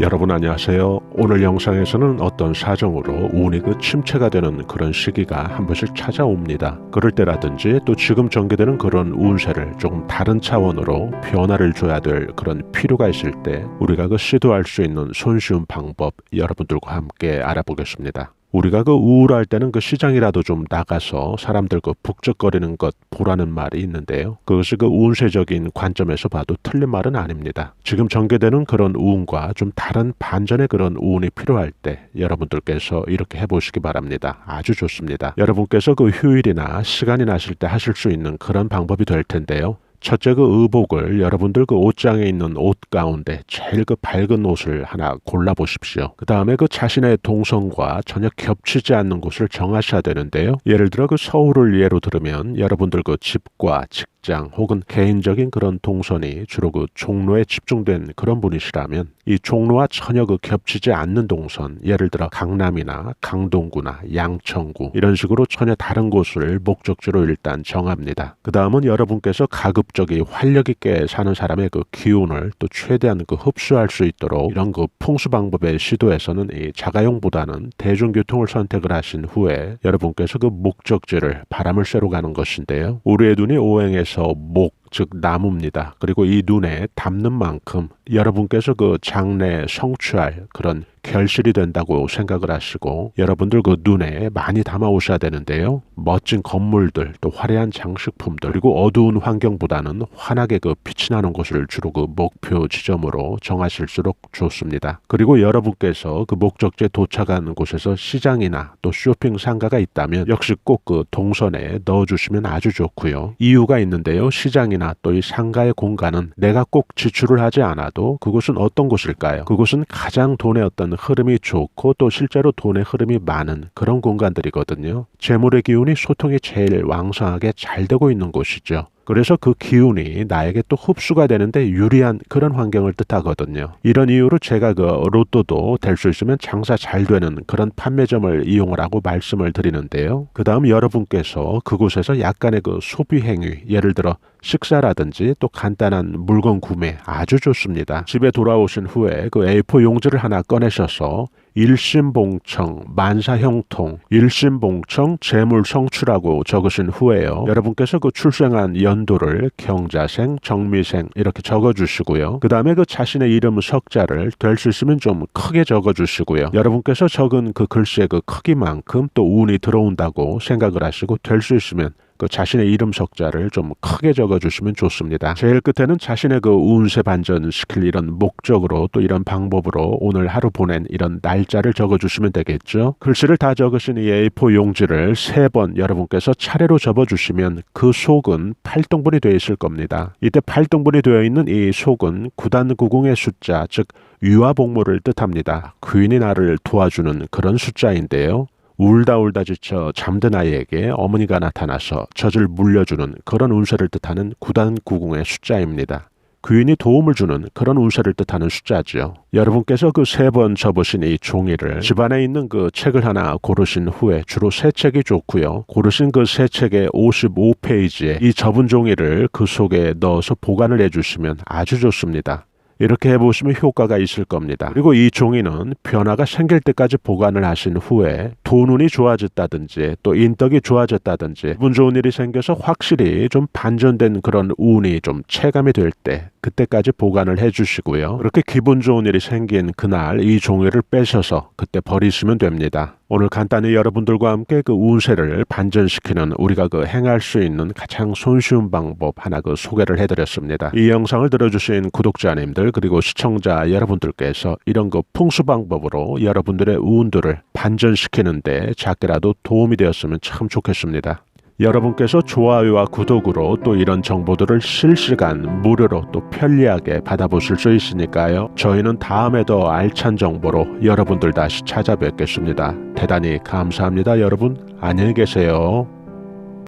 여러분 안녕하세요. 오늘 영상에서는 어떤 사정으로 운이 그 침체가 되는 그런 시기가 한 번씩 찾아옵니다. 그럴 때라든지 또 지금 전개되는 그런 운세를 조금 다른 차원으로 변화를 줘야 될 그런 필요가 있을 때 우리가 그 시도할 수 있는 손쉬운 방법 여러분들과 함께 알아보겠습니다. 우리가 그 우울할 때는 그 시장이라도 좀 나가서 사람들 그 북적거리는 것 보라는 말이 있는데요. 그것이 그 운세적인 관점에서 봐도 틀린 말은 아닙니다. 지금 전개되는 그런 우운과 좀 다른 반전의 그런 우운이 필요할 때 여러분들께서 이렇게 해보시기 바랍니다. 아주 좋습니다. 여러분께서 그 휴일이나 시간이 나실 때 하실 수 있는 그런 방법이 될 텐데요. 첫째 그 의복을 여러분들 그 옷장에 있는 옷 가운데 제일 그 밝은 옷을 하나 골라 보십시오. 그 다음에 그 자신의 동선과 전혀 겹치지 않는 곳을 정하셔야 되는데요. 예를 들어 그 서울을 예로 들으면 여러분들 그 집과 직 직장 혹은 개인적인 그런 동선이 주로 그 종로에 집중된 그런 분이시라면 이 종로와 전혀 그 겹치지 않는 동선 예를 들어 강남이나 강동구나 양천구 이런 식으로 전혀 다른 곳을 목적지로 일단 정합니다. 그 다음은 여러분께서 가급적이 활력 있게 사는 사람의 그 기운을 또 최대한 그 흡수할 수 있도록 이런 그 풍수 방법의 시도에서는 이 자가용보다는 대중교통을 선택을 하신 후에 여러분께서 그 목적지를 바람을 쐬러 가는 것인데요. 우리의 눈이 오행에서 그래서 목, 즉 나무입니다. 그리고 이 눈에 담는 만큼 여러분께서 그 장래 성취할 그런 결실이 된다고 생각을 하시고 여러분들 그 눈에 많이 담아 오셔야 되는데요. 멋진 건물들 또 화려한 장식품들 그리고 어두운 환경보다는 환하게 그 빛이 나는 곳을 주로 그 목표 지점으로 정하실수록 좋습니다. 그리고 여러분께서 그 목적지에 도착하는 곳에서 시장이나 또 쇼핑 상가가 있다면 역시 꼭 그 동선에 넣어주시면 아주 좋고요. 이유가 있는데요. 시장이나 또 이 상가의 공간은 내가 꼭 지출을 하지 않아도 그곳은 어떤 곳일까요? 그곳은 가장 돈의 어떤 흐름이 좋고 또 실제로 돈의 흐름이 많은 그런 공간들이거든요. 재물의 기운이 소통이 제일 왕성하게 잘 되고 있는 곳이죠. 그래서 그 기운이 나에게 또 흡수가 되는데 유리한 그런 환경을 뜻하거든요. 이런 이유로 제가 그 로또도 될 수 있으면 장사 잘 되는 그런 판매점을 이용을 하고 말씀을 드리는데요. 그 다음 여러분께서 그곳에서 약간의 그 소비 행위, 예를 들어 식사라든지 또 간단한 물건 구매 아주 좋습니다. 집에 돌아오신 후에 그 A4 용지를 하나 꺼내셔서 일심봉청, 만사형통, 일심봉청, 재물성취라고 적으신 후에요. 여러분께서 그 출생한 연도를 경자생, 정미생 이렇게 적어주시고요. 그 다음에 그 자신의 이름 석자를 될 수 있으면 좀 크게 적어주시고요. 여러분께서 적은 그 글씨의 그 크기만큼 또 운이 들어온다고 생각을 하시고 될 수 있으면 그 자신의 이름 석자를 좀 크게 적어주시면 좋습니다. 제일 끝에는 자신의 그 운세 반전 시킬 이런 목적으로 또 이런 방법으로 오늘 하루 보낸 이런 날짜를 적어주시면 되겠죠. 글씨를 다 적으신 이 A4 용지를 세 번 여러분께서 차례로 접어주시면 그 속은 8등분이 되어 있을 겁니다. 이때 8등분이 되어 있는 이 속은 구단 구궁의 숫자 즉 위화복무를 뜻합니다. 귀인이 나를 도와주는 그런 숫자인데요. 울다 울다 지쳐 잠든 아이에게 어머니가 나타나서 젖을 물려주는 그런 운세를 뜻하는 구단 구궁의 숫자입니다. 귀인이 도움을 주는 그런 운세를 뜻하는 숫자지요. 여러분께서 그 세 번 접으신 이 종이를 집안에 있는 그 책을 하나 고르신 후에 주로 새 책이 좋고요. 고르신 그새 책의 55페이지에 이 접은 종이를 그 속에 넣어서 보관을 해주시면 아주 좋습니다. 이렇게 해보시면 효과가 있을 겁니다. 그리고 이 종이는 변화가 생길 때까지 보관을 하신 후에 돈 운이 좋아졌다든지 또 인덕이 좋아졌다든지 기분 좋은 일이 생겨서 확실히 좀 반전된 그런 운이 좀 체감이 될 때 그때까지 보관을 해주시고요. 그렇게 기분 좋은 일이 생긴 그날 이 종이를 빼셔서 그때 버리시면 됩니다. 오늘 간단히 여러분들과 함께 그 운세를 반전시키는 우리가 그 행할 수 있는 가장 손쉬운 방법 하나 그 소개를 해드렸습니다. 이 영상을 들어주신 구독자님들 그리고 시청자 여러분들께서 이런 그 풍수 방법으로 여러분들의 운들을 반전시키는데 작게라도 도움이 되었으면 참 좋겠습니다. 여러분께서 좋아요와 구독으로 또 이런 정보들을 실시간 무료로 또 편리하게 받아보실 수 있으니까요. 저희는 다음에 더 알찬 정보로 여러분들 다시 찾아뵙겠습니다. 대단히 감사합니다. 여러분 안녕히 계세요.